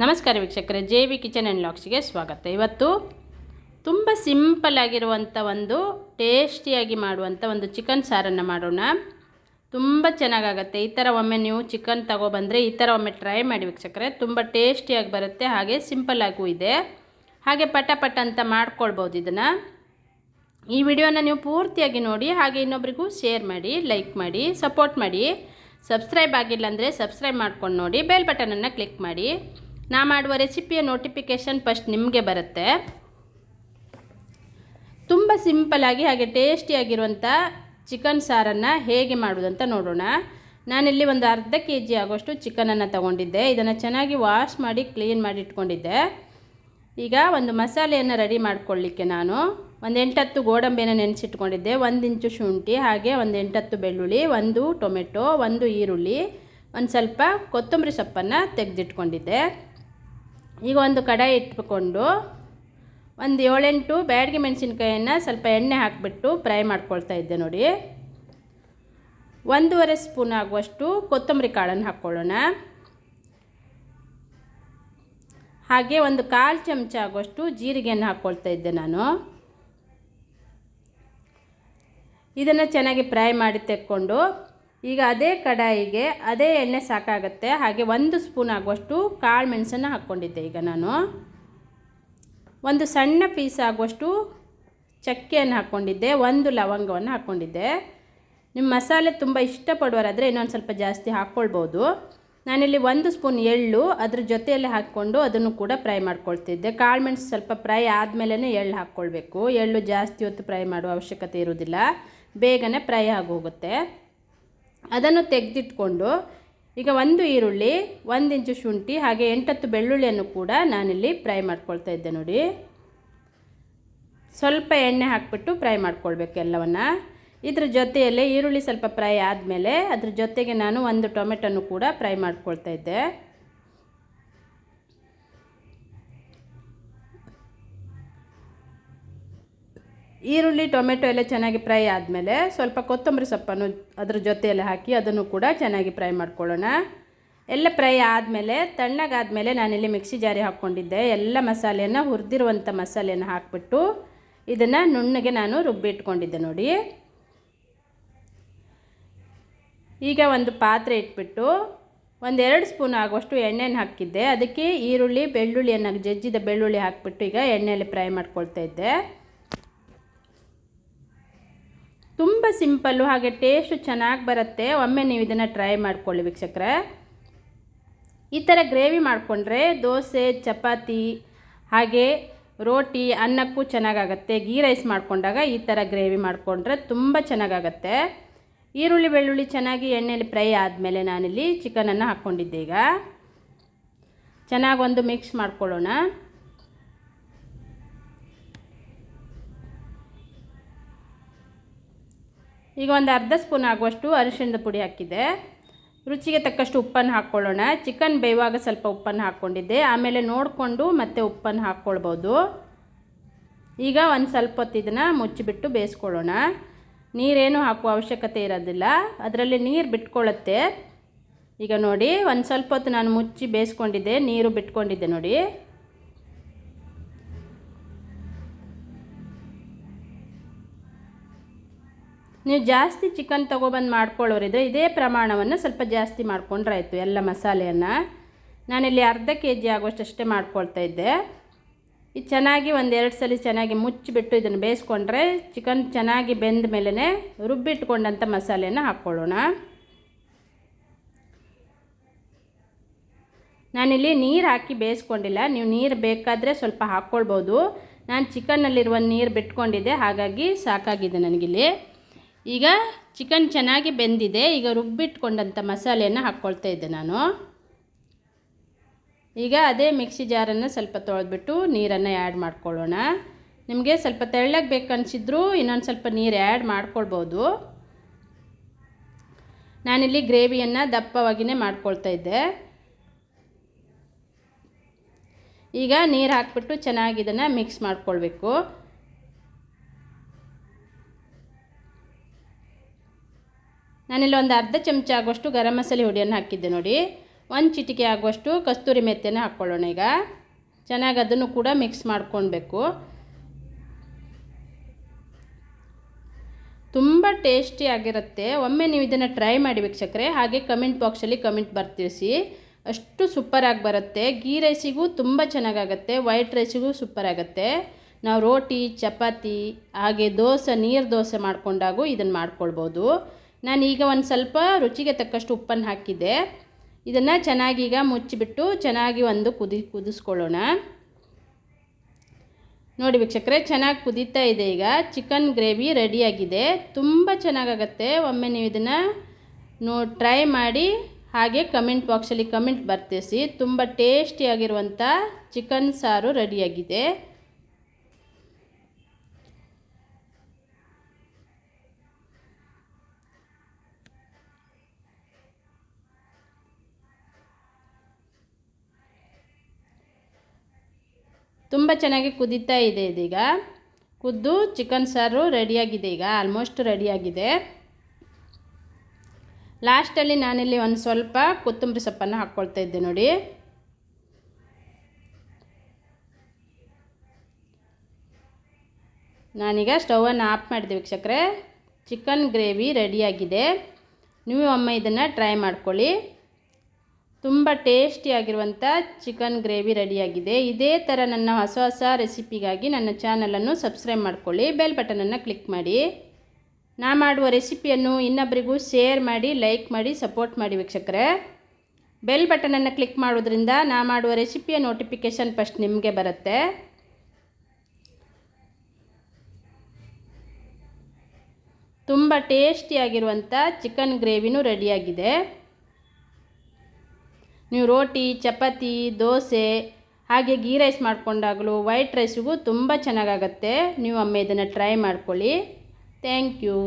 ನಮಸ್ಕಾರ ವೀಕ್ಷಕರೇ J V kitchen and ಲಾಕ್ಸ್ಗೆ ಸ್ವಾಗತ. ಇವತ್ತು ತುಂಬ ಸಿಂಪಲ್ ಆಗಿರುವಂಥ ಒಂದು ಟೇಸ್ಟಿಯಾಗಿ ಮಾಡುವಂಥ ಒಂದು ಚಿಕನ್ ಸಾರನ್ನು ಮಾಡೋಣ. ತುಂಬ ಚೆನ್ನಾಗಾಗತ್ತೆ. ಈ ಥರ ಒಮ್ಮೆ ನೀವು ಚಿಕನ್ ತಗೊಬಂದರೆ ಈ ಥರ ಒಮ್ಮೆ ಟ್ರೈ ಮಾಡಿ ವೀಕ್ಷಕರೇ, ತುಂಬ ಟೇಸ್ಟಿಯಾಗಿ ಬರುತ್ತೆ, ಹಾಗೆ ಸಿಂಪಲ್ ಆಗೂ ಇದೆ. ಹಾಗೆ ಪಟ ಪಟ ಅಂತ ಮಾಡ್ಕೊಳ್ಬೋದು ಇದನ್ನು. ಈ ವಿಡಿಯೋನ ನೀವು ಪೂರ್ತಿಯಾಗಿ ನೋಡಿ, ಹಾಗೆ ಇನ್ನೊಬ್ರಿಗೂ ಶೇರ್ ಮಾಡಿ, ಲೈಕ್ ಮಾಡಿ, ಸಪೋರ್ಟ್ ಮಾಡಿ. ಸಬ್ಸ್ಕ್ರೈಬ್ ಆಗಿಲ್ಲ ಅಂದರೆ ಸಬ್ಸ್ಕ್ರೈಬ್ ಮಾಡ್ಕೊಂಡು ನೋಡಿ, ಬೆಲ್ ಬಟನನ್ನು ಕ್ಲಿಕ್ ಮಾಡಿ. ನಾ ಮಾಡುವ ರೆಸಿಪಿಯ ನೋಟಿಫಿಕೇಷನ್ ಫಸ್ಟ್ ನಿಮಗೆ ಬರುತ್ತೆ. ತುಂಬ ಸಿಂಪಲಾಗಿ ಹಾಗೆ ಟೇಸ್ಟಿಯಾಗಿರುವಂಥ ಚಿಕನ್ ಸಾರನ್ನು ಹೇಗೆ ಮಾಡುವುದಂತ ನೋಡೋಣ. ನಾನಿಲ್ಲಿ ಒಂದು ಅರ್ಧ ಕೆ ಜಿ ಆಗೋಷ್ಟು ಚಿಕನನ್ನು ತಗೊಂಡಿದ್ದೆ. ಇದನ್ನು ಚೆನ್ನಾಗಿ ವಾಶ್ ಮಾಡಿ ಕ್ಲೀನ್ ಮಾಡಿ ಇಟ್ಕೊಂಡಿದ್ದೆ. ಈಗ ಒಂದು ಮಸಾಲೆಯನ್ನು ರೆಡಿ ಮಾಡ್ಕೊಳ್ಳಿಕ್ಕೆ ನಾನು. ಒಂದು ಎಂಟತ್ತು ಗೋಡಂಬಿಯನ್ನು ನೆನೆಸಿಟ್ಕೊಂಡಿದ್ದೆ. ಒಂದು ಇಂಚು ಶುಂಠಿ, ಹಾಗೆ ಒಂದು ಎಂಟತ್ತು ಬೆಳ್ಳುಳ್ಳಿ, ಒಂದು ಟೊಮೆಟೊ, ಒಂದು ಈರುಳ್ಳಿ, ಒಂದು ಸ್ವಲ್ಪ ಕೊತ್ತಂಬರಿ ಸೊಪ್ಪನ್ನು ತೆಗೆದಿಟ್ಕೊಂಡಿದ್ದೆ. ಈಗ ಒಂದು ಕಡಾಯಿ ಇಟ್ಕೊಂಡು ಒಂದು ಏಳೆಂಟು ಬ್ಯಾಡಗಿ ಮೆಣಸಿನ್ಕಾಯನ್ನು ಸ್ವಲ್ಪ ಎಣ್ಣೆ ಹಾಕಿಬಿಟ್ಟು ಫ್ರೈ ಮಾಡ್ಕೊಳ್ತಾ ಇದ್ದೆ ನೋಡಿ. ಒಂದೂವರೆ ಸ್ಪೂನ್ ಆಗುವಷ್ಟು ಕೊತ್ತಂಬರಿ ಕಾಳನ್ನು ಹಾಕ್ಕೊಳ್ಳೋಣ. ಹಾಗೆ ಒಂದು ಕಾಲು ಚಮಚ ಆಗುವಷ್ಟು ಜೀರಿಗೆಯನ್ನು ಹಾಕ್ಕೊಳ್ತಾ ಇದ್ದೆ ನಾನು. ಇದನ್ನು ಚೆನ್ನಾಗಿ ಫ್ರೈ ಮಾಡಿ ತೆಕ್ಕೊಂಡು ಈಗ ಅದೇ ಕಡಾಯಿಗೆ ಅದೇ ಎಣ್ಣೆ ಸಾಕಾಗುತ್ತೆ. ಹಾಗೆ ಒಂದು ಸ್ಪೂನ್ ಆಗುವಷ್ಟು ಕಾಳು ಮೆಣಸನ್ನು ಹಾಕ್ಕೊಂಡಿದ್ದೆ ಈಗ ನಾನು. ಒಂದು ಸಣ್ಣ ಪೀಸ್ ಆಗುವಷ್ಟು ಚಕ್ಕೆಯನ್ನು ಹಾಕ್ಕೊಂಡಿದ್ದೆ. ಒಂದು ಲವಂಗವನ್ನು ಹಾಕ್ಕೊಂಡಿದ್ದೆ. ನಿಮ್ಮ ಮಸಾಲೆ ತುಂಬ ಇಷ್ಟಪಡುವರಾದರೆ ಇನ್ನೊಂದು ಸ್ವಲ್ಪ ಜಾಸ್ತಿ ಹಾಕ್ಕೊಳ್ಬೋದು. ನಾನಿಲ್ಲಿ ಒಂದು ಸ್ಪೂನ್ ಎಳ್ಳು ಅದ್ರ ಜೊತೆಯಲ್ಲಿ ಹಾಕ್ಕೊಂಡು ಅದನ್ನು ಕೂಡ ಫ್ರೈ ಮಾಡ್ಕೊಳ್ತಿದ್ದೆ. ಕಾಳು ಮೆಣಸು ಸ್ವಲ್ಪ ಫ್ರೈ ಆದಮೇಲೆ ಎಳ್ಳು ಹಾಕ್ಕೊಳ್ಬೇಕು. ಎಳ್ಳು ಜಾಸ್ತಿ ಹೊತ್ತು ಫ್ರೈ ಮಾಡುವ ಅವಶ್ಯಕತೆ ಇರುವುದಿಲ್ಲ. ಬೇಗನೆ ಫ್ರೈ ಆಗೋಗುತ್ತೆ. ಅದನ್ನು ತೆಗೆದಿಟ್ಕೊಂಡು ಈಗ ಒಂದು ಈರುಳ್ಳಿ, ಒಂದು ಇಂಚು ಶುಂಠಿ, ಹಾಗೆ ಎಂಟತ್ತು ಬೆಳ್ಳುಳ್ಳಿಯನ್ನು ಕೂಡ ನಾನಿಲ್ಲಿ ಫ್ರೈ ಮಾಡ್ಕೊಳ್ತಾ ಇದ್ದೆ ನೋಡಿ. ಸ್ವಲ್ಪ ಎಣ್ಣೆ ಹಾಕಿಬಿಟ್ಟು ಫ್ರೈ ಮಾಡ್ಕೊಳ್ಬೇಕು ಎಲ್ಲವನ್ನು. ಇದ್ರ ಜೊತೆಯಲ್ಲೇ ಈರುಳ್ಳಿ ಸ್ವಲ್ಪ ಫ್ರೈ ಆದಮೇಲೆ ಅದ್ರ ಜೊತೆಗೆ ನಾನು ಒಂದು ಟೊಮೆಟೊನು ಕೂಡ ಫ್ರೈ ಮಾಡ್ಕೊಳ್ತಾ ಇದ್ದೆ. ಈರುಳ್ಳಿ, ಟೊಮೆಟೊ ಎಲ್ಲ ಚೆನ್ನಾಗಿ ಫ್ರೈ ಆದಮೇಲೆ ಸ್ವಲ್ಪ ಕೊತ್ತಂಬರಿ ಸೊಪ್ಪನ್ನು ಅದ್ರ ಜೊತೆಯಲ್ಲಿ ಹಾಕಿ ಅದನ್ನು ಕೂಡ ಚೆನ್ನಾಗಿ ಫ್ರೈ ಮಾಡ್ಕೊಳ್ಳೋಣ. ಎಲ್ಲ ಫ್ರೈ ಆದಮೇಲೆ, ತಣ್ಣಗಾದಮೇಲೆ ನಾನಿಲ್ಲಿ ಮಿಕ್ಸಿ ಜಾರಿ ಹಾಕ್ಕೊಂಡಿದ್ದೆ. ಎಲ್ಲ ಮಸಾಲೆಯನ್ನು ಹುರಿದಿರುವಂಥ ಮಸಾಲೆಯನ್ನು ಹಾಕ್ಬಿಟ್ಟು ಇದನ್ನು ನುಣ್ಣಗೆ ನಾನು ರುಬ್ಬಿಟ್ಕೊಂಡಿದ್ದೆ ನೋಡಿ. ಈಗ ಒಂದು ಪಾತ್ರೆ ಇಟ್ಬಿಟ್ಟು ಒಂದೆರಡು ಸ್ಪೂನ್ ಆಗುವಷ್ಟು ಎಣ್ಣೆನ ಹಾಕಿದ್ದೆ. ಅದಕ್ಕೆ ಈರುಳ್ಳಿ, ಬೆಳ್ಳುಳ್ಳಿಯನ್ನು ಜಜ್ಜಿದ ಬೆಳ್ಳುಳ್ಳಿ ಹಾಕ್ಬಿಟ್ಟು ಈಗ ಎಣ್ಣೆಯಲ್ಲಿ ಫ್ರೈ ಮಾಡ್ಕೊಳ್ತಾ ಇದ್ದೆ. ತುಂಬ ಸಿಂಪಲ್ಲು ಹಾಗೆ ಟೇಸ್ಟು ಚೆನ್ನಾಗಿ ಬರುತ್ತೆ. ಒಮ್ಮೆ ನೀವು ಇದನ್ನು ಟ್ರೈ ಮಾಡ್ಕೊಳ್ಳಿ ವೀಕ್ಷಕರೇ. ಈ ಥರ ಗ್ರೇವಿ ಮಾಡಿಕೊಂಡ್ರೆ ದೋಸೆ, ಚಪಾತಿ, ಹಾಗೆ ರೋಟಿ, ಅನ್ನಕ್ಕೂ ಚೆನ್ನಾಗಾಗತ್ತೆ. ಗೀ ರೈಸ್ ಮಾಡಿಕೊಂಡಾಗ ಈ ಥರ ಗ್ರೇವಿ ಮಾಡಿಕೊಂಡ್ರೆ ತುಂಬ ಚೆನ್ನಾಗಾಗತ್ತೆ. ಈರುಳ್ಳಿ, ಬೆಳ್ಳುಳ್ಳಿ ಚೆನ್ನಾಗಿ ಎಣ್ಣೆಯಲ್ಲಿ ಫ್ರೈ ಆದಮೇಲೆ ನಾನಿಲ್ಲಿ ಚಿಕನನ್ನು ಹಾಕ್ಕೊಂಡಿದ್ದೆ ಈಗ. ಚೆನ್ನಾಗಿ ಒಂದು ಮಿಕ್ಸ್ ಮಾಡ್ಕೊಳ್ಳೋಣ. ಈಗ ಒಂದು ಅರ್ಧ ಸ್ಪೂನ್ ಆಗುವಷ್ಟು ಅರಿಶಿಣದ ಪುಡಿ ಹಾಕಿದೆ. ರುಚಿಗೆ ತಕ್ಕಷ್ಟು ಉಪ್ಪನ್ನು ಹಾಕ್ಕೊಳ್ಳೋಣ. ಚಿಕನ್ ಬೇಯುವಾಗ ಸ್ವಲ್ಪ ಉಪ್ಪನ್ನು ಹಾಕ್ಕೊಂಡಿದ್ದೆ. ಆಮೇಲೆ ನೋಡಿಕೊಂಡು ಮತ್ತೆ ಉಪ್ಪನ್ನು ಹಾಕ್ಕೊಳ್ಬೋದು. ಈಗ ಒಂದು ಸ್ವಲ್ಪ ಹೊತ್ತು ಇದನ್ನು ಮುಚ್ಚಿಬಿಟ್ಟು ಬೇಯಿಸ್ಕೊಳ್ಳೋಣ. ನೀರೇನು ಹಾಕುವ ಅವಶ್ಯಕತೆ ಇರೋದಿಲ್ಲ. ಅದರಲ್ಲಿ ನೀರು ಬಿಟ್ಕೊಳ್ಳುತ್ತೆ. ಈಗ ನೋಡಿ, ಒಂದು ಸ್ವಲ್ಪ ಹೊತ್ತು ನಾನು ಮುಚ್ಚಿ ಬೇಯಿಸ್ಕೊಂಡಿದ್ದೆ. ನೀರು ಬಿಟ್ಕೊಂಡಿದ್ದೆ ನೋಡಿ. ನೀವು ಜಾಸ್ತಿ ಚಿಕನ್ ತೊಗೊಬಂದು ಮಾಡ್ಕೊಳ್ಳೋರಿದ್ರೆ ಇದೇ ಪ್ರಮಾಣವನ್ನು ಸ್ವಲ್ಪ ಜಾಸ್ತಿ ಮಾಡ್ಕೊಂಡ್ರಾಯ್ತು ಎಲ್ಲ ಮಸಾಲೆಯನ್ನು. ನಾನಿಲ್ಲಿ ಅರ್ಧ ಕೆ ಜಿ ಆಗುವಷ್ಟಷ್ಟೇ ಮಾಡ್ಕೊಳ್ತಾ ಇದ್ದೆ. ಇದು ಚೆನ್ನಾಗಿ ಒಂದೆರಡು ಸಲ ಚೆನ್ನಾಗಿ ಮುಚ್ಚಿಬಿಟ್ಟು ಇದನ್ನು ಬೇಯಿಸ್ಕೊಂಡ್ರೆ ಚಿಕನ್ ಚೆನ್ನಾಗಿ ಬೆಂದ ಮೇಲೇ ರುಬ್ಬಿಟ್ಕೊಂಡಂಥ ಮಸಾಲೆಯನ್ನು ಹಾಕ್ಕೊಳ್ಳೋಣ. ನಾನಿಲ್ಲಿ ನೀರು ಹಾಕಿ ಬೇಯಿಸ್ಕೊಂಡಿಲ್ಲ. ನೀವು ನೀರು ಬೇಕಾದರೆ ಸ್ವಲ್ಪ ಹಾಕ್ಕೊಳ್ಬೋದು. ನಾನು ಚಿಕನ್ನಲ್ಲಿರುವ ನೀರು ಬಿಟ್ಕೊಂಡಿದ್ದೆ, ಹಾಗಾಗಿ ಸಾಕಾಗಿದೆ ನನಗಿಲ್ಲಿ. ಈಗ ಚಿಕನ್ ಚೆನ್ನಾಗಿ ಬೆಂದಿದೆ. ಈಗ ರುಬ್ಬಿಟ್ಕೊಂಡಂಥ ಮಸಾಲೆಯನ್ನು ಹಾಕ್ಕೊಳ್ತಾ ಇದ್ದೆ ನಾನು. ಈಗ ಅದೇ ಮಿಕ್ಸಿ ಜಾರನ್ನು ಸ್ವಲ್ಪ ತೊಳೆದ್ಬಿಟ್ಟು ನೀರನ್ನು ಆ್ಯಡ್ ಮಾಡ್ಕೊಳ್ಳೋಣ. ನಿಮಗೆ ಸ್ವಲ್ಪ ತೆಳ್ಳಗೆ ಬೇಕನ್ನಿಸಿದ್ರು ಇನ್ನೊಂದು ಸ್ವಲ್ಪ ನೀರು ಆ್ಯಡ್ ಮಾಡ್ಕೊಳ್ಬೋದು. ನಾನಿಲ್ಲಿ ಗ್ರೇವಿಯನ್ನು ದಪ್ಪವಾಗಿಯೇ ಮಾಡ್ಕೊಳ್ತಾ ಇದ್ದೆ. ಈಗ ನೀರು ಹಾಕ್ಬಿಟ್ಟು ಚೆನ್ನಾಗಿ ಇದನ್ನು ಮಿಕ್ಸ್ ಮಾಡ್ಕೊಳ್ಬೇಕು. ನಾನಿಲ್ಲಿ ಒಂದು ಅರ್ಧ ಚಮಚ ಆಗುವಷ್ಟು ಗರಂ ಮಸಾಲೆ ಹುಡಿಯನ್ನು ಹಾಕಿದ್ದೆ ನೋಡಿ. ಒಂದು ಚಿಟಿಕೆ ಆಗುವಷ್ಟು ಕಸ್ತೂರಿ ಮೆತ್ತೆನ ಹಾಕ್ಕೊಳ್ಳೋಣ ಈಗ. ಚೆನ್ನಾಗಿ ಅದನ್ನು ಕೂಡ ಮಿಕ್ಸ್ ಮಾಡ್ಕೊಳ್ಬೇಕು. ತುಂಬ ಟೇಸ್ಟಿಯಾಗಿರುತ್ತೆ ಒಮ್ಮೆ ನೀವು ಇದನ್ನು ಟ್ರೈ ಮಾಡಿ ವೀಕ್ಷಕರೆ, ಹಾಗೆ ಕಮೆಂಟ್ ಬಾಕ್ಸಲ್ಲಿ ಕಮೆಂಟ್ ಬರ್ತಿರಿಸಿ. ಅಷ್ಟು ಸೂಪರಾಗಿ ಬರುತ್ತೆ. ಗೀ ರೈಸಿಗೂ ತುಂಬ ಚೆನ್ನಾಗಾಗತ್ತೆ ವೈಟ್ ರೈಸಿಗೂ ಆಗುತ್ತೆ. ನಾವು ರೋಟಿ, ಚಪಾತಿ, ಹಾಗೆ ದೋಸೆ, ನೀರು ದೋಸೆ ಮಾಡಿಕೊಂಡಾಗೂ ಇದನ್ನು ಮಾಡ್ಕೊಳ್ಬೋದು. ನಾನು ಈಗ ಒಂದು ಸ್ವಲ್ಪ ರುಚಿಗೆ ತಕ್ಕಷ್ಟು ಉಪ್ಪನ್ನು ಹಾಕಿದ್ದೆ. ಇದನ್ನು ಚೆನ್ನಾಗಿ ಈಗ ಮುಚ್ಚಿಬಿಟ್ಟು ಚೆನ್ನಾಗಿ ಒಂದು ಕುದಿ, ಕುದಿಸ್ಕೊಳ್ಳೋಣ. ನೋಡಿ ವೀಕ್ಷಕರೇ, ಚೆನ್ನಾಗಿ ಕುದೀತಾ ಇದೆ ಈಗ. ಚಿಕನ್ ಗ್ರೇವಿ ರೆಡಿಯಾಗಿದೆ. ತುಂಬ ಚೆನ್ನಾಗಾಗತ್ತೆ. ಒಮ್ಮೆ ನೀವು ಇದನ್ನು ನೋ, ಟ್ರೈ ಮಾಡಿ ಹಾಗೆ ಕಮೆಂಟ್ ಬಾಕ್ಸಲ್ಲಿ ಕಮೆಂಟ್ ಬರ್ತಿಸಿ. ತುಂಬ ಟೇಸ್ಟಿಯಾಗಿರುವಂಥ ಚಿಕನ್ ಸಾರು ರೆಡಿಯಾಗಿದೆ. ತುಂಬ ಚೆನ್ನಾಗಿ ಕುದೀತಾ ಇದೆ ಇದೀಗ. ಕುದ್ದು ಚಿಕನ್ ಸಾರು ರೆಡಿಯಾಗಿದೆ ಈಗ ಆಲ್ಮೋಸ್ಟ್ ರೆಡಿಯಾಗಿದೆ ಲಾಸ್ಟಲ್ಲಿ ನಾನಿಲ್ಲಿ ಒಂದು ಸ್ವಲ್ಪ ಕೊತ್ತಂಬರಿ ಸೊಪ್ಪನ್ನು ಹಾಕ್ಕೊಳ್ತಾ ಇದ್ದೆ ನೋಡಿ. ನಾನೀಗ ಸ್ಟವನ್ನು ಆಫ್ ಮಾಡಿದೆ ವೀಕ್ಷಕರೇ. ಚಿಕನ್ ಗ್ರೇವಿ ರೆಡಿಯಾಗಿದೆ ನೀವು ಒಮ್ಮೆ ಇದನ್ನು ಟ್ರೈ ಮಾಡ್ಕೊಳ್ಳಿ. ತುಂಬ ಟೇಸ್ಟಿಯಾಗಿರುವಂಥ ಚಿಕನ್ ಗ್ರೇವಿ ರೆಡಿಯಾಗಿದೆ ಇದೇ ಥರ ನನ್ನ ಹೊಸ ಹೊಸ ರೆಸಿಪಿಗಾಗಿ ನನ್ನ ಚಾನಲನ್ನು ಸಬ್ಸ್ಕ್ರೈಬ್ ಮಾಡ್ಕೊಳ್ಳಿ ಬೆಲ್ ಬಟನನ್ನು ಕ್ಲಿಕ್ ಮಾಡಿ. ನಾ ಮಾಡುವ ರೆಸಿಪಿಯನ್ನು ಇನ್ನೊಬ್ಬರಿಗೂ ಶೇರ್ ಮಾಡಿ ಲೈಕ್ ಮಾಡಿ ಸಪೋರ್ಟ್ ಮಾಡಿ ವೀಕ್ಷಕರೇ. ಬೆಲ್ ಬಟನನ್ನು ಕ್ಲಿಕ್ ಮಾಡೋದ್ರಿಂದ ನಾ ಮಾಡುವ ರೆಸಿಪಿಯ ನೋಟಿಫಿಕೇಷನ್ ಫಸ್ಟ್ ನಿಮಗೆ ಬರುತ್ತೆ. ತುಂಬ ಟೇಸ್ಟಿಯಾಗಿರುವಂಥ ಚಿಕನ್ ಗ್ರೇವಿನೂ ರೆಡಿಯಾಗಿದೆ ನೀವು ರೋಟಿ, ಚಪಾತಿ, ದೋಸೆ, ಹಾಗೆ ಗೀ ರೈಸ್ ಮಾಡ್ಕೊಂಡಾಗಲೂ ವೈಟ್ ರೈಸಿಗೂ ತುಂಬ ಚೆನ್ನಾಗಾಗತ್ತೆ. ನೀವು ಅಮ್ಮ ಇದನ್ನು ಟ್ರೈ ಮಾಡ್ಕೊಳ್ಳಿ. Thank you